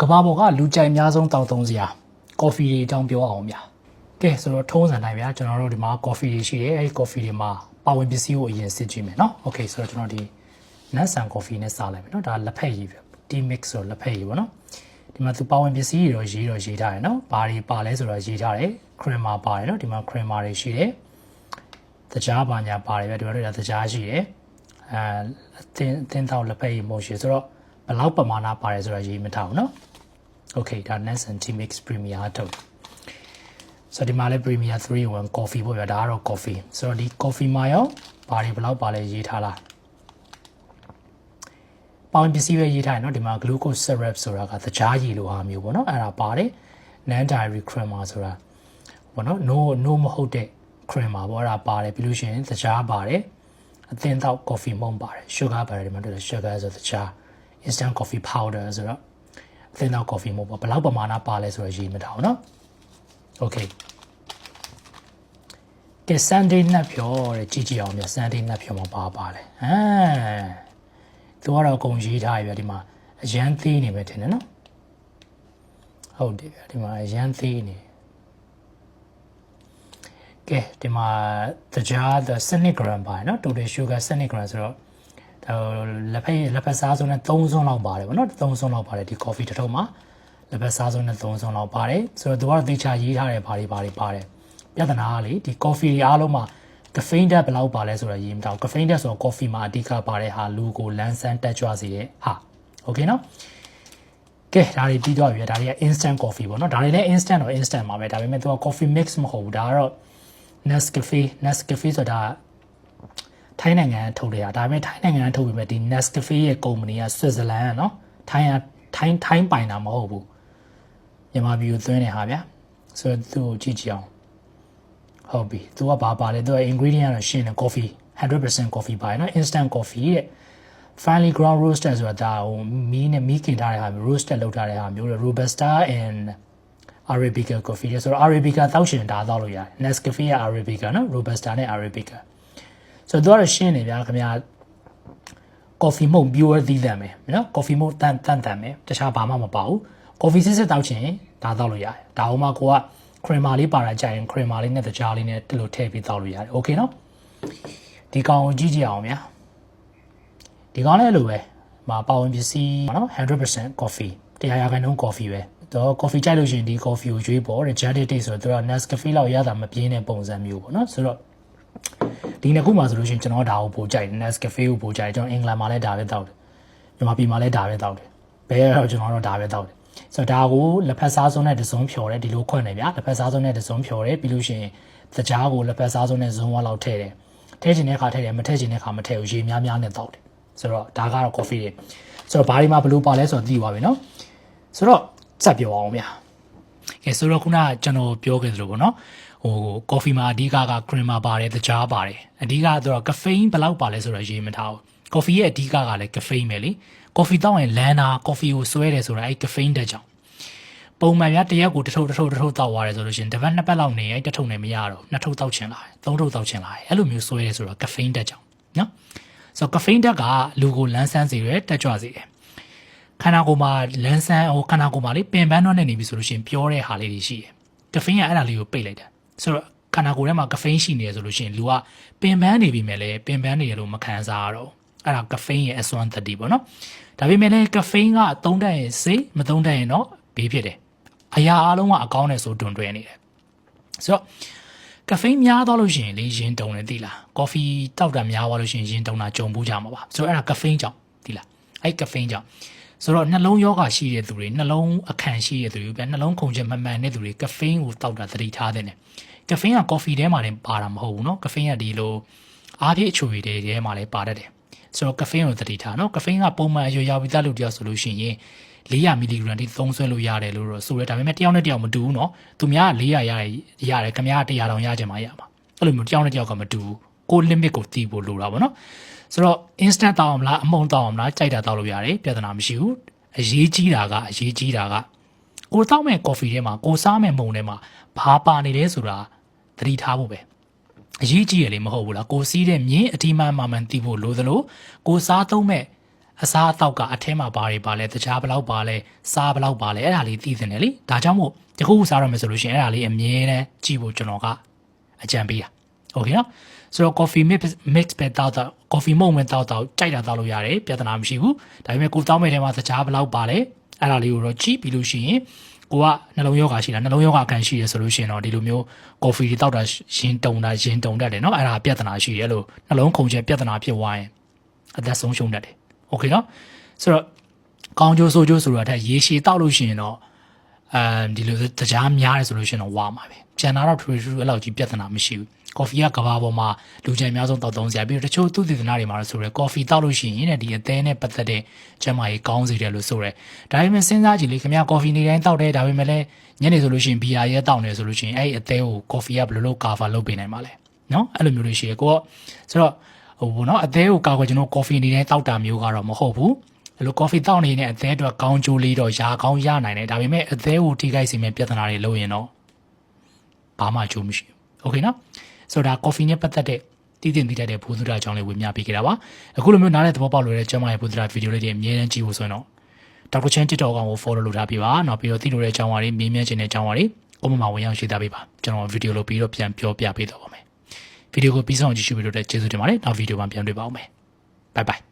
ကဘာပေါ်ကလူကြိုက်အများဆုံးတောက်သုံးစရာကော်ဖီတွေအကြောင်းပြောအောင်ဗျာကဲဆိုတော့ထုံးစံတိုင်းဗျာကျွန်တော်တို့ဒီမှာကော်ဖီတွေရှိတယ်အဲဒီကော်ဖီတွေမှာပါဝင်ပစ္စည်းကိုအရင်စစ်ကြည့်မယ်เนาะโอเคဆိုတော့ကျွန်တော်ဒီနတ်ဆန်ကော်ဖီနဲ့စားလိုက်မယ်เนาะဒါလက်ဖက်ရည်ပဲ tea mix ဆိုတော့လက်ဖက်ရည်ပေါ့เนาะဒီမှာသူပါဝင်ပစ္စည်းတွေတော့ရေးတော့ရေးထားတယ်เนาะဘာတွေပါလဲဆိုတော့ရေးထားတယ် creamer ပါတယ်เนาะဒီမှာ creamer တွေရှိတယ်တကြားပါညာပါတယ်ဗျာဒီမှာတို့ဒါတကြားရှိတယ်အဲအသင်းအသင်းတော့လက်ဖက်ရည်မို့ရှိဆိုတော့ဘယ်လောက်ပမာဏပါတယ်ဆိုတော့ရေးမထားဘူးเนาะ Okay ဒါ Nelson Tea Mix Premier ထုတ်ဆိုတော့ဒီမှာလည်း Premier 3-in-1 coffee ပေါ့ဗျာဒါကတော့ coffee ဆိုတော့ဒီ coffee မှာရောဘာတွေဘယ်လောက်ပါလဲရေးထားလားပေါင်ပစ္စည်းပဲရေးထားတယ်เนาะဒီမှာ glucose syrup ဆိုတာကသကြားရည်လိုဟာမျိုးပေါ့เนาะအဲ့ဒါပါတယ် non dairy creamer ဆိုတာပေါ့เนาะ no no မဟုတ်တဲ့ creamer ပေါ့အဲ့ဒါပါတယ်ပြီးလို့ရှိရင်သကြားပါတယ်အသင်းတော့ coffee မုံပါတယ် sugar ပါတယ်ဒီမှာတွေ့တယ် sugar ဆိုသကြား instant coffee powder ဆိုတော့ အသင်းတော့ coffee မုံပေါ့ဘယ်လောက်ပမာဏပါလဲဆိုတော့ရေးမထားဘူးเนาะ okay ကဲ Sunday နှက်ဖြောတဲ့ကြည့်ကြည့်အောင်ဗျ Sunday နှက်ဖြောမှာပါပါလဲဟမ်သူကတော့အကုန်ရေးထားရဗျဒီမှာအရန်သေးနေပဲထင်တယ်နော်ဟုတ်တယ်ဗျဒီမှာအရန်သေးနေကဲဒီမှာတကြား the 7 gram ပါတယ်နော် total sugar 7 gram ဆိုတော့ဒါ လက်ဖက်လက်ဖက်စားစုံနဲ့3စုံလောက်ပါတယ်ဗောနော်3စုံလောက်ပါတယ်ဒီ coffee တစ်ထုပ်မှာလက်ဖက်စားစုံနဲ့3စုံလောက်ပါတယ်ဆိုတော့သူကတော့သေချာရေးထားတယ်ဘာတွေဘာတွေပါတယ်ပြဿနာကလေဒီ coffee တွေအားလုံးမှာ caffeine ဓာတ်ဘယ်လောက်ပါလဲဆိုတော့ရေးမထားဘူး caffeine ဓာတ်ဆိုတော့ coffee မှာအဓိကပါတဲ့ဟာလူကိုလန်းဆန်းတက်ကြွစေတဲ့ဟာ okay နော်ကဲဒါတွေပြီးတော့ပြီဒါတွေက instant coffee ပေါ့နော်ဒါတွေလည်း instant တော့ instant ပါပဲဒါပေမဲ့သူက coffee mix မဟုတ်ဘူးဒါကတော့ Nescafe Nescafe ဆိုတာ ထိုင်းနိုင်ငံကထုတ်တယ်ဟာဒါပေမဲ့ထိုင်းနိုင်ငံကထုတ်ပေမဲ့ဒီ Nescafe ရဲ့ကုမ္ပဏီကဆွစ်ဇာလန်ကနော်ထိုင်းကထိုင်းထိုင်းပိုင်တာမဟုတ်ဘူးမြန်မာပြည်ကိုသွင်းတယ်ဟာဗျာဆိုတော့သူ့ကိုကြည့်ကြည့်အောင်ဟုတ်ပြီသူကဘာပါလဲသူက ingredient ကတော့ရှင်းတယ် coffee 100% coffee ပါတယ်နော် instant coffee တဲ့ finely ground roasted ဆိုတာဒါဟိုမီးနဲ့မီးကင်ထားတဲ့ဟာမျိုး roasted လုပ်ထားတဲ့ဟာမျိုး robusta and arabica coffee ဆိုတော့ arabica တောက်ရှင်ဒါတောက်လို့ရတယ် Nescafe က arabica နော် robusta နဲ့ arabica ဆိုတော့သူကတော့ရှင်းနေဗျာခင်ဗျာ coffee မုံ pure သီးသန့်ပဲနော် coffee မုံတန်တန်တန်ပဲတခြားဘာမှမပါဘူး coffee စစ်စစ်တောက်ချင်ဒါတောက်လို့ရတယ်ဒါဟိုမှာကိုက creamer လေးပါတာကြိုင်ရင် creamer လေးနဲ့တကြားလေးနဲ့ဒီလိုထည့်ပြီးတောက်လို့ရတယ် okay နော်ဒီကောင်ကိုကြည့်ကြည့်အောင်ဗျာဒီကောင်လည်းအဲ့လိုပဲမှာပါဝင်ပစ္စည်းနော်100% coffee တရားရာခိုင်နှုန်း coffee ပဲတော့ coffee ကြိုက်လို့ရှိရင်ဒီ coffee ကိုရွေးပေါ်တဲ့ jaded taste ဆိုတော့သူက Nescafe လောက်ရတာမပြင်းတဲ့ပုံစံမျိုးပေါ့နော်ဆိုတော့ ဒီနှစ်ခုမှဆိုလို့ရှိရင်ကျွန်တော်ဒါကိုပိုကြိုက်တယ် Nescafe ကိုပိုကြိုက်တယ်ကျွန်တော်အင်္ဂလန်မှာလည်းဒါပဲတောက်တယ်မြန်မာပြည်မှာလည်းဒါပဲတောက်တယ်ဘယ်တော့ကျွန်တော်တော့ဒါပဲတောက်တယ်ဆိုတော့ဒါကိုလက်ဖက်စားစုံနဲ့တစုံဖြော်တယ်ဒီလိုခွက်နေဗျာလက်ဖက်စားစုံနဲ့တစုံဖြော်တယ်ပြီးလို့ရှိရင်သကြားကိုလက်ဖက်စားစုံနဲ့ဇုံဝါလောက်ထည့်တယ်ထည့်ချင်တဲ့ခါထည့်တယ်မထည့်ချင်တဲ့ခါမထည့်ဘူးရေများများနဲ့တောက်တယ်ဆိုတော့ဒါကတော့ coffee တွေဆိုတော့ဘာဒီမှာဘလို့ပါလဲဆိုတော့သိပါပြီနော်ဆိုတော့စက်ပြောအောင်ဗျာကဲဆိုတော့ခုနကကျွန်တော်ပြောခဲ့သလိုပေါ့နော် ဟို coffee မှာအဓိကက creamer ပါတယ်တကြားပါတယ်အဓိကတော့ caffeine ဘယ်လောက်ပါလဲဆိုတော့ရေးမထားဘူး coffee ရဲ့အဓိကကလည်း caffeine ပဲလေ coffee တောက်ရင်လမ်းတာ coffee ကိုဆွဲတယ်ဆိုတာအဲ့ caffeine တက်ကြောင်ပုံမှန်များတစ်ရက်ကိုတစ်ထုပ်တစ်ထုပ်တစ်ထုပ်တောက်သွားတယ်ဆိုလို့ရှိရင်တစ်ပတ်နှစ်ပတ်လောက်နေအဲ့တစ်ထုပ်နဲ့မရတော့နှစ်ထုပ်တောက်ချင်လာတယ်သုံးထုပ်တောက်ချင်လာတယ်အဲ့လိုမျိုးဆွဲတယ်ဆိုတော့ caffeine တက်ကြောင်နော်ဆိုတော့ caffeine တက်ကလူကိုလန်းဆန်းစေတယ်တက်ကြွစေတယ်ခန္ဓာကိုယ်မှာလန်းဆန်းဟိုခန္ဓာကိုယ်မှာလေပင်ပန်းတော့နေနေပြီဆိုလို့ရှိရင်ပြောတဲ့ဟာလေးတွေရှိတယ်ကဖိန်းကအဲ့ဒါလေးကိုပိတ်လိုက်တာ ဆိုတော့ခန္ဓာကိုယ်ထဲမှာကဖိန်းရှိနေရဆိုလို့ရှိရင်လူကပင်ပန်းနေပြီမဲ့လေပင်ပန်းနေရလို့မခံစားရတော့အဲ့ဒါကဖိန်းရဲ့အစွမ်းသက်တည်ပေါ့နော်ဒါပေမဲ့လည်းကဖိန်းကအသုံးတတ်ရင်စိမသုံးတတ်ရင်တော့ဘေးဖြစ်တယ်အရာအလုံးကအကောင်းတယ်ဆိုတွင်တွဲနေတယ်ဆိုတော့ကဖိန်းများသွားလို့ရှိရင်လေရင်တုံတယ်သိလားကော်ဖီတောက်တာများသွားလို့ရှိရင်ရင်တုံတာကြုံဘူးကြမှာပါဆိုတော့အဲ့ဒါကဖိန်းကြောင့်သိလားအဲ့ကဖိန်းကြောင့်ဆိုတော့နှလုံးယောဂရှိတဲ့သူတွေနှလုံးအခန့်ရှိတဲ့သူတွေပြန်နှလုံးခုန်ချက်မမှန်တဲ့သူတွေကဖိန်းကိုတောက်တာသတိထားတဲ့နဲ့ ကဖိန်းကကော်ဖီထဲမှာလည်းပါတာမဟုတ်ဘူးเนาะကဖိန်းကဒီလိုအားပြည့်အချိုတွေထဲမှာလည်းပါတတ်တယ်ဆိုတော့ကဖိန်းကိုသတိထားเนาะကဖိန်းကပုံမှန်အရွယ်ရောက်ပြီးသားလို့တရားဆိုလို့ရှိရင်400မီလီဂရမ်ထိသုံးဆွဲလို့ရတယ်လို့တော့ဆိုရဲဒါပေမဲ့တယောက်နဲ့တယောက်မတူဘူးเนาะသူများက400ရတယ်ရတယ်ခင်ဗျား100တောင်ရကြမှာရမှာအဲ့လိုမျိုးတယောက်နဲ့တယောက်ကမတူဘူးကို limit ကိုတီးဖို့လိုတာပေါ့เนาะဆိုတော့ instant တောက်အောင်မလားအမုံတောက်အောင်မလားကြိုက်တာတောက်လို့ရတယ်ပြဿနာမရှိဘူးအရေးကြီးတာကအရေးကြီးတာက ကိုတောက်မဲ့ coffee ထဲမှာကိုစားမဲ့မုံထဲမှာဘာပါနေလဲဆိုတာသတိထားဖို့ပဲအရေးကြီးရလေမဟုတ်ဘူးလားကိုစီးတဲ့မြင်းအတီးမှန်မှန်မှန်သိဖို့လိုသလိုကိုစားသုံးမဲ့ အစားအသောက်ကအထဲမှာဘာတွေပါလဲတခြားဘလောက်ပါလဲစားဘလောက်ပါလဲအဲ့ဒါလေးသိသင့်တယ်လေဒါကြောင့်မို့တခုခုစားရမယ်ဆိုလို့ရှိရင်အဲ့ဒါလေးအမြဲတမ်းကြည့်ဖို့ကျွန်တော်ကအကြံပေးတာโอเคနော်ဆိုတော့ coffee mix mix ပဲတောက်တော့ coffee မုံပဲတောက်တော့ကြိုက်တာတောက်လို့ရတယ်ပြဿနာမရှိဘူးဒါပေမဲ့ကိုတောက်မဲ့ထဲမှာတခြားဘလောက်ပါလဲ အဲ့ဒါလေးကိုတော့ကြည့်ပြီးလို့ရှိရင်ကိုကနှလုံးယောဂါရှိတာနှလုံးယောဂါကန်ရှိရဆိုလို့ရှိရင်တော့ဒီလိုမျိုး coffee တွေတောက်တာရင်တုံတာရင်တုံတတ်တယ်เนาะအဲ့ဒါပြဿနာရှိတယ်လို့နှလုံးခုန်ချက်ပြဿနာဖြစ်သွားရင်အသက်ဆုံးရှုံးတတ်တယ်โอเคเนาะဆိုတော့ကောင်းကျိုးဆိုးကျိုးဆိုတာထက်ရေရှည်တောက်လို့ရှိရင်တော့ အဲဒီလိုတရားများတယ်ဆိုလို့ရှိရင်တော့ဝါမှာပဲကျန်တာတော့ထူထူအဲ့လောက်ကြီးပြဿနာမရှိဘူးကော်ဖီကကဘာပေါ်မှာလူကြိုက်များဆုံးတောက်သုံးစရာပြီးတော့တချို့သူတည်တနာတွေမှာတော့ဆိုရဲကော်ဖီတောက်လို့ရှိရင်တဲ့ဒီအသေးနဲ့ပတ်သက်တဲ့ကျန်းမာရေးကောင်းစေတယ်လို့ဆိုရဲဒါပေမဲ့စဉ်းစားကြည့်လေခင်ဗျာကော်ဖီနေတိုင်းတောက်တယ်ဒါပေမဲ့လည်းညနေဆိုလို့ရှိရင်ဘီယာရဲတောက်နေဆိုလို့ရှိရင်အဲ့ဒီအသေးကိုကော်ဖီကဘယ်လိုလုပ်ကာဗာလုပ်ပေးနိုင်မှာလဲနော်အဲ့လိုမျိုးတွေရှိရကိုကဆိုတော့ဟိုဘောနော်အသေးကိုကာကွယ်ကျွန်တော်ကော်ဖီနေတိုင်းတောက်တာမျိုးကတော့မဟုတ်ဘူး အဲ့လိုကော်ဖီတောက်နေတဲ့အသေးအတွက်ကောင်းကျိုးလေးတော့ရာကောင်းရနိုင်တယ်ဒါပေမဲ့အသေးကိုထိခိုက်စေမယ့်ပြဿနာတွေလုပ်ရင်တော့ဘာမှအကျိုးမရှိဘူးโอเคနော်ဆိုတော့ဒါ coffee နဲ့ပတ်သက်တဲ့တည်တင်တည်တတ်တဲ့ဘုသူဒ္ဓအကြောင်းလေးဝေမျှပေးခဲ့တာပါအခုလိုမျိုးနားတဲ့သဘောပေါက်လို့တဲ့ကျမရဲ့ဘုသူဒ္ဓဗီဒီယိုလေးတွေအမြဲတမ်းကြည့်ဖို့ဆိုရင်တော့ဒေါက်တာချန် TikTok အကောင့်ကို follow လုပ်ထားပေးပါနောက်ပြီးတော့သိလို့တဲ့အကြောင်းအရာတွေမေးမြန်းခြင်းတဲ့အကြောင်းအရာတွေအမမဝင်ရောက်ရှင်းသားပေးပါကျွန်တော်ဗီဒီယိုလုပ်ပြီးတော့ပြန်ပြောပြပေးတော့ပါမယ်ဗီဒီယိုကိုပြီးဆုံးအောင်ကြည့်ရှုပြီးတော့ကျေးဇူးတင်ပါတယ်နောက်ဗီဒီယိုမှာပြန်တွေ့ပါဦးမယ် bye bye